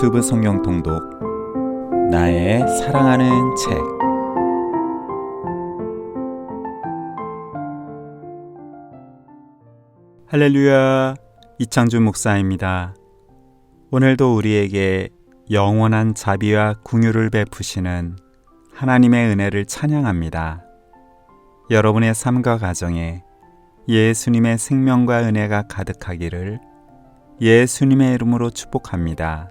유튜브 성경 통독 나의 사랑하는 책 할렐루야 이창준 목사입니다. 오늘도 우리에게 영원한 자비와 궁유를 베푸시는 하나님의 은혜를 찬양합니다. 여러분의 삶과 가정에 예수님의 생명과 은혜가 가득하기를 예수님의 이름으로 축복합니다.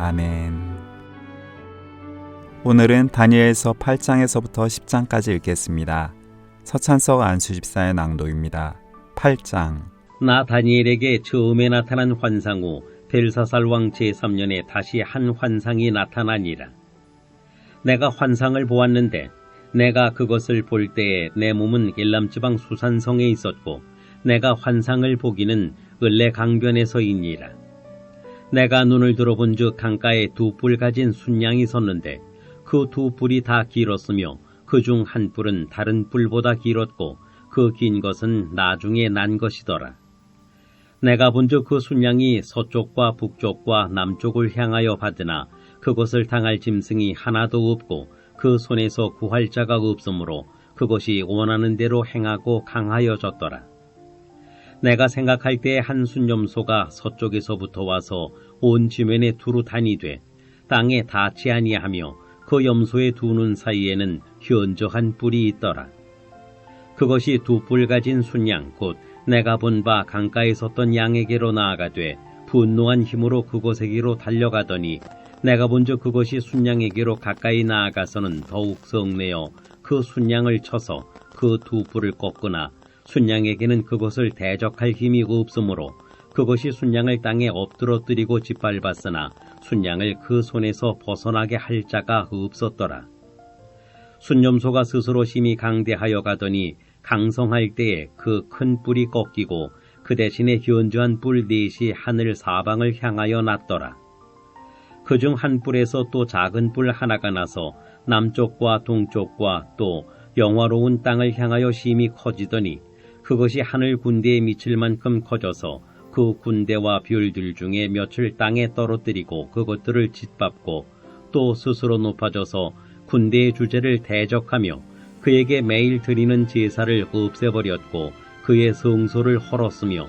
아멘. 오늘은 다니엘서 8장에서부터 10장까지 읽겠습니다. 서찬석 안수집사의 낭독입니다. 8장 나 다니엘에게 처음에 나타난 환상 후 벨사살 왕 제3년에 다시 한 환상이 나타나니라. 내가 환상을 보았는데 내가 그것을 볼 때에 내 몸은 엘람 지방 수산성에 있었고 내가 환상을 보기는 을레 강변에서이니라. 내가 눈을 들어본 즉 강가에 두 뿔 가진 순양이 섰는데 그 두 뿔이 다 길었으며 그 중 한 뿔은 다른 뿔보다 길었고 그 긴 것은 나중에 난 것이더라. 내가 본즉 그 순양이 서쪽과 북쪽과 남쪽을 향하여 받으나 그것을 당할 짐승이 하나도 없고 그 손에서 구할 자가 없으므로 그것이 원하는 대로 행하고 강하여졌더라. 내가 생각할 때에 한 순념소가 서쪽에서부터 와서 온 지면에 두루 다니되 땅에 닿지 아니하며 그 염소의 두 눈 사이에는 현저한 뿔이 있더라. 그것이 두 뿔 가진 순양 곧 내가 본 바 강가에 섰던 양에게로 나아가되 분노한 힘으로 그곳에게로 달려가더니 내가 본즉 그것이 순양에게로 가까이 나아가서는 더욱 성내어 그 순양을 쳐서 그 두 뿔을 꺾거나 순양에게는 그것을 대적할 힘이 없으므로 그것이 순양을 땅에 엎드러뜨리고 짓밟았으나 순양을 그 손에서 벗어나게 할 자가 없었더라. 순념소가 스스로 힘이 강대하여 가더니 강성할 때에 그 큰 뿔이 꺾이고 그 대신에 현저한 뿔 넷이 하늘 사방을 향하여 났더라. 그 중 한 뿔에서 또 작은 뿔 하나가 나서 남쪽과 동쪽과 또 영화로운 땅을 향하여 심히 커지더니 그것이 하늘 군대에 미칠 만큼 커져서 그 군대와 별들 중에 몇을 땅에 떨어뜨리고 그것들을 짓밟고 또 스스로 높아져서 군대의 주제를 대적하며 그에게 매일 드리는 제사를 없애버렸고 그의 성소를 헐었으며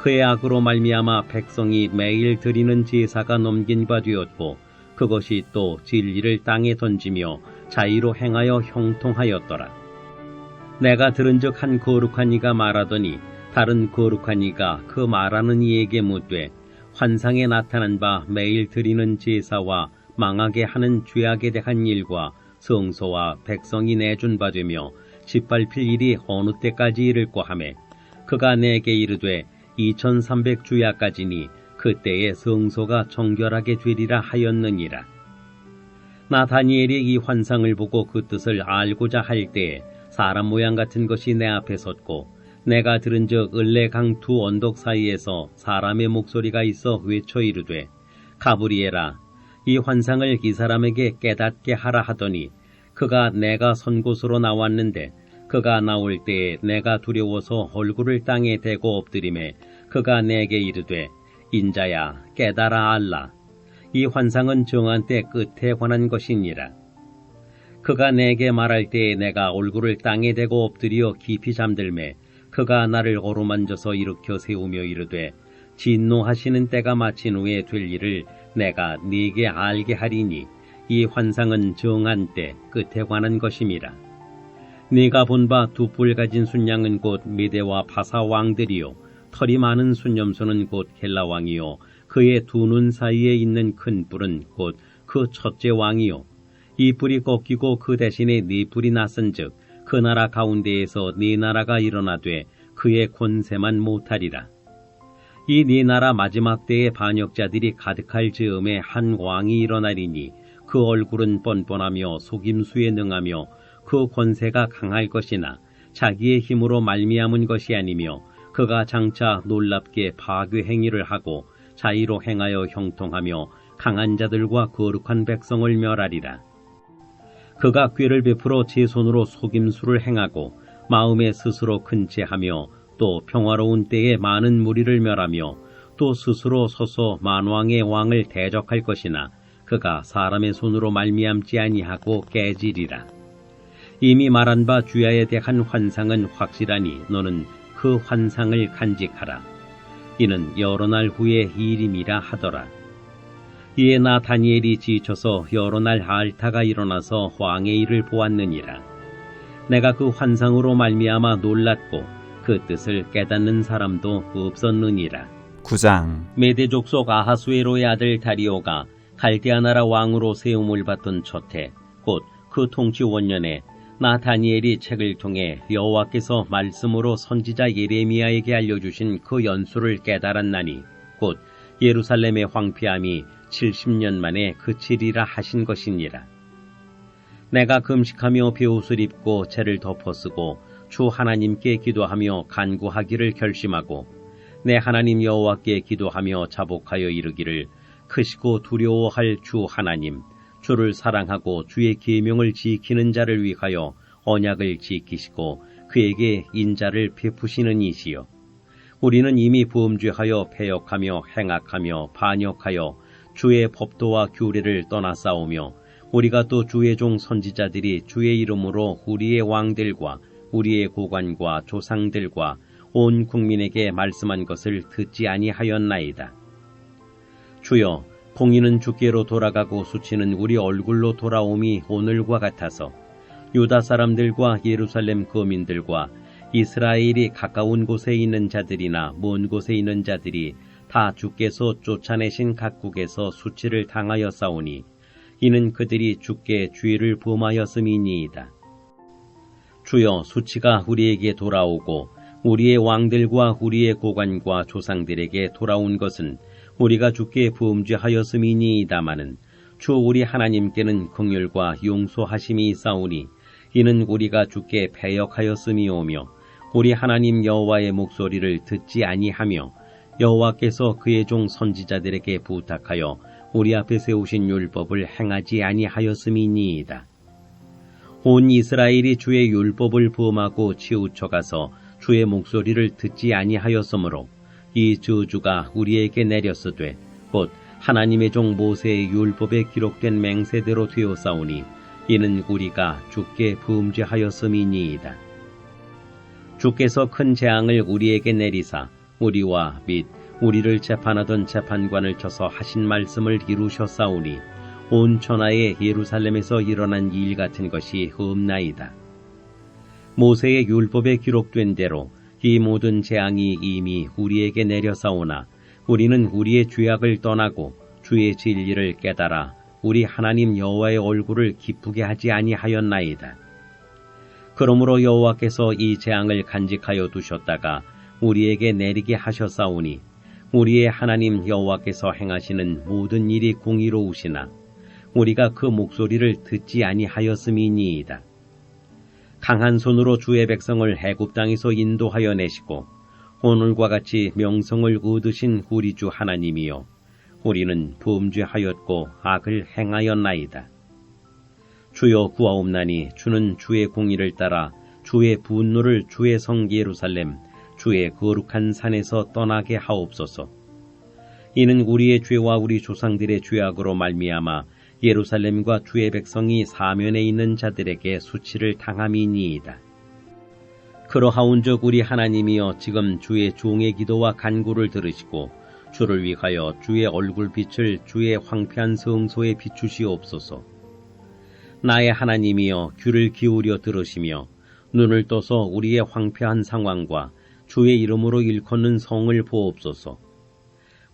그의 악으로 말미암아 백성이 매일 드리는 제사가 넘긴 바 되었고 그것이 또 진리를 땅에 던지며 자의로 행하여 형통하였더라. 내가 들은즉 한 거룩한 이가 말하더니 다른 거룩한 이가 그 말하는 이에게 묻되 환상에 나타난 바 매일 드리는 제사와 망하게 하는 죄악에 대한 일과 성소와 백성이 내준 바 되며 짓밟힐 일이 어느 때까지 이를꼬 하매 그가 내게 이르되 2300 주야까지니 그때에 성소가 정결하게 되리라 하였느니라. 나 다니엘이 이 환상을 보고 그 뜻을 알고자 할 때에 사람 모양 같은 것이 내 앞에 섰고 내가 들은즉 을레강 두 언덕 사이에서 사람의 목소리가 있어 외쳐 이르되 가브리엘아 이 환상을 이 사람에게 깨닫게 하라 하더니 그가 내가 선 곳으로 나왔는데 그가 나올 때에 내가 두려워서 얼굴을 땅에 대고 엎드림에 그가 내게 이르되 인자야 깨달아 알라. 이 환상은 정한 때 끝에 관한 것이니라 그가 내게 말할 때에 내가 얼굴을 땅에 대고 엎드려 깊이 잠들매 그가 나를 어루만져서 일으켜 세우며 이르되 진노하시는 때가 마친 후에 될 일을 내가 네게 알게 하리니 이 환상은 정한 때 끝에 관한 것임이라. 네가 본 바 두 뿔 가진 순양은 곧 미대와 파사 왕들이요 털이 많은 순념소는 곧 켈라 왕이요 그의 두 눈 사이에 있는 큰 뿔은 곧 그 첫째 왕이요 이 뿔이 꺾이고 그 대신에 네 뿔이 났은즉 그 나라 가운데에서 네 나라가 일어나되 그의 권세만 못하리라. 이 네 나라 마지막 때의 반역자들이 가득할 즈음에 한 왕이 일어나리니 그 얼굴은 뻔뻔하며 속임수에 능하며 그 권세가 강할 것이나 자기의 힘으로 말미암은 것이 아니며 그가 장차 놀랍게 파괴 행위를 하고 자의로 행하여 형통하며 강한 자들과 거룩한 백성을 멸하리라. 그가 꾀를 베풀어 제 손으로 속임수를 행하고 마음에 스스로 큰 채하며 또 평화로운 때에 많은 무리를 멸하며 또 스스로 서서 만왕의 왕을 대적할 것이나 그가 사람의 손으로 말미암지 아니하고 깨지리라. 이미 말한 바 주야에 대한 환상은 확실하니 너는 그 환상을 간직하라. 이는 여러 날 후의 일임이라 하더라. 이에 나 다니엘이 지쳐서 여러 날 알타가 일어나서 왕의 일을 보았느니라. 내가 그 환상으로 말미암아 놀랐고 그 뜻을 깨닫는 사람도 없었느니라. 9장 메대 족 속 아하수에로의 아들 다리오가 갈대아 나라 왕으로 세움을 받던 첫해 곧 그 통치 원년에 나 다니엘이 책을 통해 여호와께서 말씀으로 선지자 예레미야에게 알려주신 그 연수를 깨달았나니 곧 예루살렘의 황폐함이 70년 만에 그치리라 하신 것이니라. 내가 금식하며 베옷을 입고 채를 덮어쓰고 주 하나님께 기도하며 간구하기를 결심하고 내 하나님 여호와께 기도하며 자복하여 이르기를 크시고 두려워할 주 하나님 주를 사랑하고 주의 계명을 지키는 자를 위하여 언약을 지키시고 그에게 인자를 베푸시는 이시여 우리는 이미 범죄하여 패역하며 행악하며 반역하여 주의 법도와 규례를 떠나 싸우며 우리가 또 주의 종 선지자들이 주의 이름으로 우리의 왕들과 우리의 고관과 조상들과 온 국민에게 말씀한 것을 듣지 아니하였나이다. 주여, 공의는 주께로 돌아가고 수치는 우리 얼굴로 돌아옴이 오늘과 같아서 유다 사람들과 예루살렘 거민들과 이스라엘이 가까운 곳에 있는 자들이나 먼 곳에 있는 자들이 다 주께서 쫓아내신 각국에서 수치를 당하여 싸우니 이는 그들이 주께 죄를 범하였음이니이다. 주여 수치가 우리에게 돌아오고 우리의 왕들과 우리의 고관과 조상들에게 돌아온 것은 우리가 주께 범죄하였음이니이다마는 주 우리 하나님께는 긍휼과 용서하심이 있사오니 이는 우리가 주께 패역하였음이오며 우리 하나님 여호와의 목소리를 듣지 아니하며 여호와께서 그의 종 선지자들에게 부탁하여 우리 앞에 세우신 율법을 행하지 아니하였음이니이다. 온 이스라엘이 주의 율법을 범하고 치우쳐가서 주의 목소리를 듣지 아니하였으므로 이 저주가 우리에게 내렸으되 곧 하나님의 종 모세의 율법에 기록된 맹세대로 되었사오니 이는 우리가 주께 범죄하였음이니이다. 주께서 큰 재앙을 우리에게 내리사 우리와 및 우리를 재판하던 재판관을 쳐서 하신 말씀을 이루셨사오니 온 천하에 예루살렘에서 일어난 일 같은 것이 없나이다. 모세의 율법에 기록된 대로 이 모든 재앙이 이미 우리에게 내려사오나 우리는 우리의 죄악을 떠나고 주의 진리를 깨달아 우리 하나님 여호와의 얼굴을 기쁘게 하지 아니하였나이다. 그러므로 여호와께서 이 재앙을 간직하여 두셨다가 우리에게 내리게 하셨사오니 우리의 하나님 여호와께서 행하시는 모든 일이 공의로우시나 우리가 그 목소리를 듣지 아니하였음이니이다. 강한 손으로 주의 백성을 해굽 땅에서 인도하여 내시고 오늘과 같이 명성을 얻으신 우리 주 하나님이여 우리는 범죄하였고 악을 행하였나이다. 주여 구하옵나니 주는 주의 공의를 따라 주의 분노를 주의 성 예루살렘 주의 거룩한 산에서 떠나게 하옵소서. 이는 우리의 죄와 우리 조상들의 죄악으로 말미암아 예루살렘과 주의 백성이 사면에 있는 자들에게 수치를 당함이니이다. 그러하온즉 우리 하나님이여 지금 주의 종의 기도와 간구를 들으시고 주를 위하여 주의 얼굴빛을 주의 황폐한 성소에 비추시옵소서. 나의 하나님이여 귀를 기울여 들으시며 눈을 떠서 우리의 황폐한 상황과 주의 이름으로 일컫는 성을 보옵소서.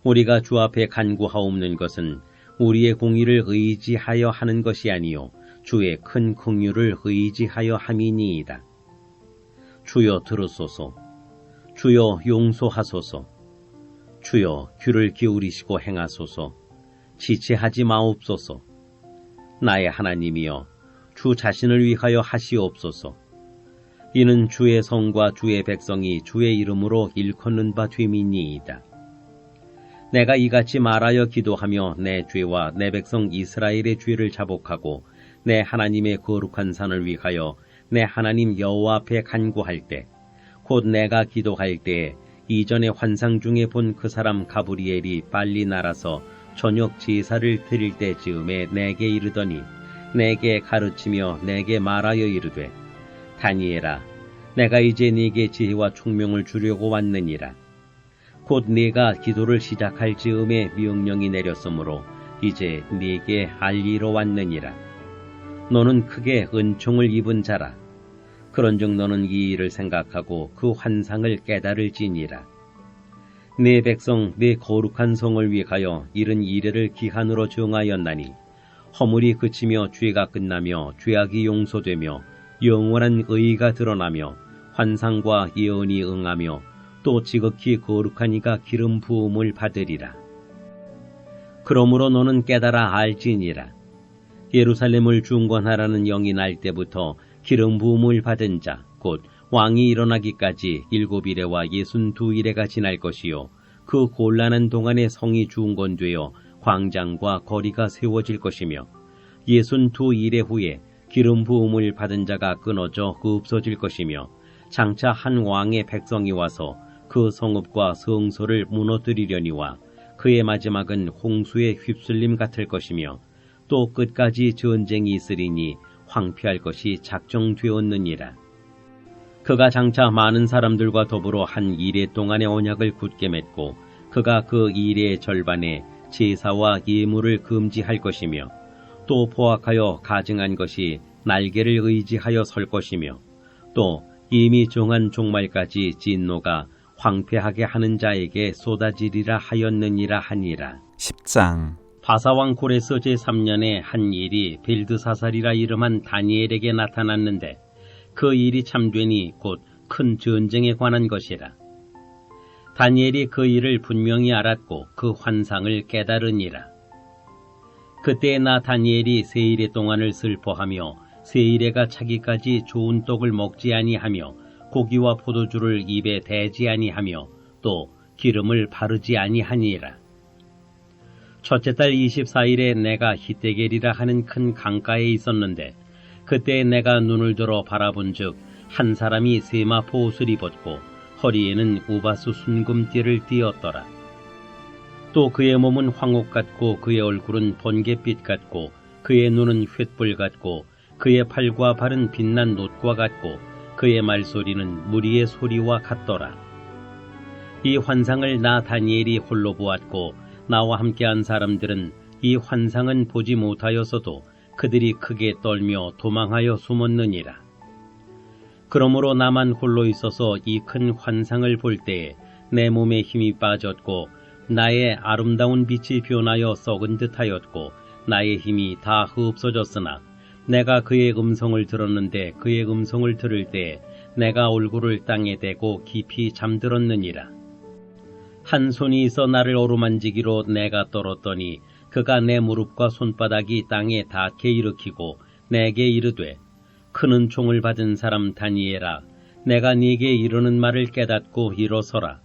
우리가 주 앞에 간구하옵는 것은 우리의 공의를 의지하여 하는 것이 아니요 주의 큰 긍휼을 의지하여 함이니이다. 주여 들으소서. 주여 용서하소서. 주여 귀를 기울이시고 행하소서 지체하지 마옵소서 나의 하나님이여 주 자신을 위하여 하시옵소서 이는 주의 성과 주의 백성이 주의 이름으로 일컫는 바 됨이니이다. 내가 이같이 말하여 기도하며 내 죄와 내 백성 이스라엘의 죄를 자복하고 내 하나님의 거룩한 산을 위하여 내 하나님 여호와 앞에 간구할 때 곧 내가 기도할 때에 이전의 환상 중에 본 그 사람 가브리엘이 빨리 날아서 저녁 제사를 드릴 때 즈음에 내게 이르더니 내게 가르치며 내게 말하여 이르되 다니엘아 내가 이제 네게 지혜와 총명을 주려고 왔느니라. 곧 네가 기도를 시작할 즈음에 명령이 내렸으므로 이제 네게 알리러 왔느니라. 너는 크게 은총을 입은 자라. 그런즉 너는 이 일을 생각하고 그 환상을 깨달을지니라. 네 백성 네 거룩한 성을 위하여 이른 이래를 기한으로 정하였나니 허물이 그치며 죄가 끝나며 죄악이 용서되며 영원한 의가 드러나며 환상과 예언이 응하며 또 지극히 거룩한 이가 기름 부음을 받으리라. 그러므로 너는 깨달아 알지니라. 예루살렘을 중건하라는 영이 날 때부터 기름 부음을 받은 자, 곧 왕이 일어나기까지 일곱 이래와 예순 두 이래가 지날 것이요. 그 곤란한 동안에 성이 중건되어 광장과 거리가 세워질 것이며 예순 두 이래 후에 기름 부음을 받은 자가 끊어져 없어질 것이며 장차 한 왕의 백성이 와서 그 성읍과 성소를 무너뜨리려니와 그의 마지막은 홍수의 휩쓸림 같을 것이며 또 끝까지 전쟁이 있으리니 황폐할 것이 작정되었느니라. 그가 장차 많은 사람들과 더불어 한 이래 동안의 언약을 굳게 맺고 그가 그 이래의 절반에 제사와 예물을 금지할 것이며 또 포악하여 가증한 것이 날개를 의지하여 설 것이며 또 이미 정한 종말까지 진노가 황폐하게 하는 자에게 쏟아지리라 하였느니라 하니라. 10장 바사왕 고레스 제3년에 한 일이 벨드사살이라 이름한 다니엘에게 나타났는데 그 일이 참되니 곧 큰 전쟁에 관한 것이라. 다니엘이 그 일을 분명히 알았고 그 환상을 깨달으니라. 그때 나 다니엘이 세일의 동안을 슬퍼하며 세일에가 차기까지 좋은 떡을 먹지 아니하며 고기와 포도주를 입에 대지 아니하며 또 기름을 바르지 아니하니라. 첫째 달 24일에 내가 히데겔이라 하는 큰 강가에 있었는데 그때 내가 눈을 들어 바라본즉 한 사람이 세마포 옷을 입었고 허리에는 우바수 순금띠를 띠었더라. 또 그의 몸은 황옥 같고 그의 얼굴은 번갯빛 같고 그의 눈은 횃불 같고 그의 팔과 발은 빛난 놋과 같고 그의 말소리는 무리의 소리와 같더라. 이 환상을 나 다니엘이 홀로 보았고 나와 함께한 사람들은 이 환상은 보지 못하였어도 그들이 크게 떨며 도망하여 숨었느니라. 그러므로 나만 홀로 있어서 이 큰 환상을 볼 때에 내 몸에 힘이 빠졌고 나의 아름다운 빛이 변하여 썩은 듯하였고 나의 힘이 다 없어졌으나 내가 그의 음성을 들었는데 그의 음성을 들을 때 내가 얼굴을 땅에 대고 깊이 잠들었느니라. 한 손이 있어 나를 어루만지기로 내가 떨었더니 그가 내 무릎과 손바닥이 땅에 닿게 일으키고 내게 이르되 큰 은총을 받은 사람 다니엘아 내가 네게 이르는 말을 깨닫고 일어서라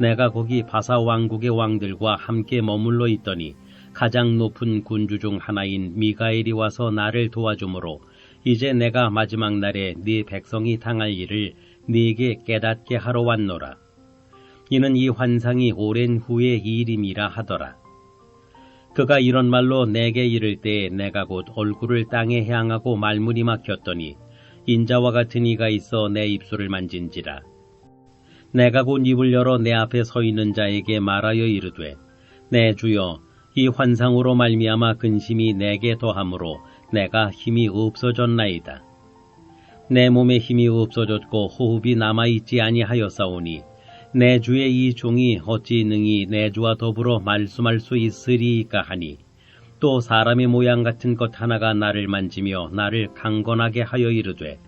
내가 거기 바사 왕국의 왕들과 함께 머물러 있더니 가장 높은 군주 중 하나인 미가엘이 와서 나를 도와주므로 이제 내가 마지막 날에 네 백성이 당할 일을 네게 깨닫게 하러 왔노라. 이는 이 환상이 오랜 후의 일임이라 하더라. 그가 이런 말로 내게 이를 때에 내가 곧 얼굴을 땅에 향하고 말문이 막혔더니 인자와 같은 이가 있어 내 입술을 만진지라. 내가 곧 입을 열어 내 앞에 서 있는 자에게 말하여 이르되 내 주여 이 환상으로 말미암아 근심이 내게 더함으로 내가 힘이 없어졌나이다. 내 몸에 힘이 없어졌고 호흡이 남아있지 아니하였사오니 내 주의 이 종이 어찌 능히 내 주와 더불어 말씀할 수 있으리이까 하니 또 사람의 모양 같은 것 하나가 나를 만지며 나를 강건하게 하여 이르되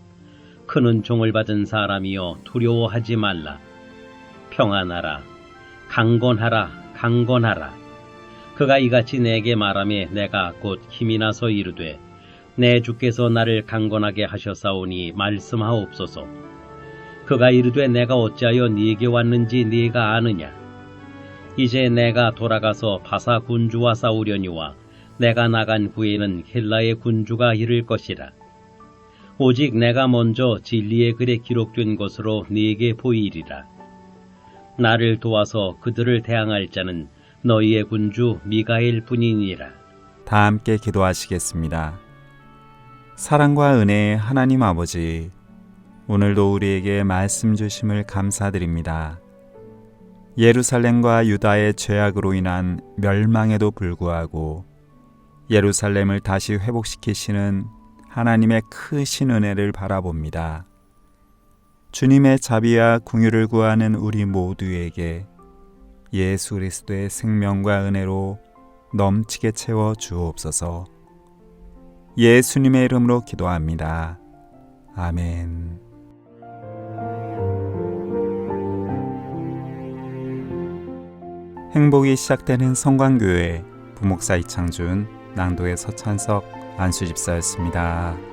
큰 은총을 받은 사람이여 두려워하지 말라 평안하라. 강건하라 강건하라. 그가 이같이 내게 말하며 내가 곧 힘이 나서 이르되 내 주께서 나를 강건하게 하셨사오니 말씀하옵소서. 그가 이르되 내가 어찌하여 네게 왔는지 네가 아느냐? 이제 내가 돌아가서 바사 군주와 싸우려니와 내가 나간 후에는 헬라의 군주가 이를 것이라. 오직 내가 먼저 진리의 글에 기록된 것으로 네게 보이리라 나를 도와서 그들을 대항할 자는 너희의 군주 미가엘 뿐이니라 다 함께 기도하시겠습니다. 사랑과 은혜의 하나님 아버지, 오늘도 우리에게 말씀 주심을 감사드립니다. 예루살렘과 유다의 죄악으로 인한 멸망에도 불구하고 예루살렘을 다시 회복시키시는 하나님의 크신 은혜를 바라봅니다. 주님의 자비와 궁유를 구하는 우리 모두에게 예수 그리스도의 생명과 은혜로 넘치게 채워 주옵소서. 예수님의 이름으로 기도합니다. 아멘. 행복이 시작되는 성광교회 부목사 이창준 낭도의 서찬석 안수집사였습니다.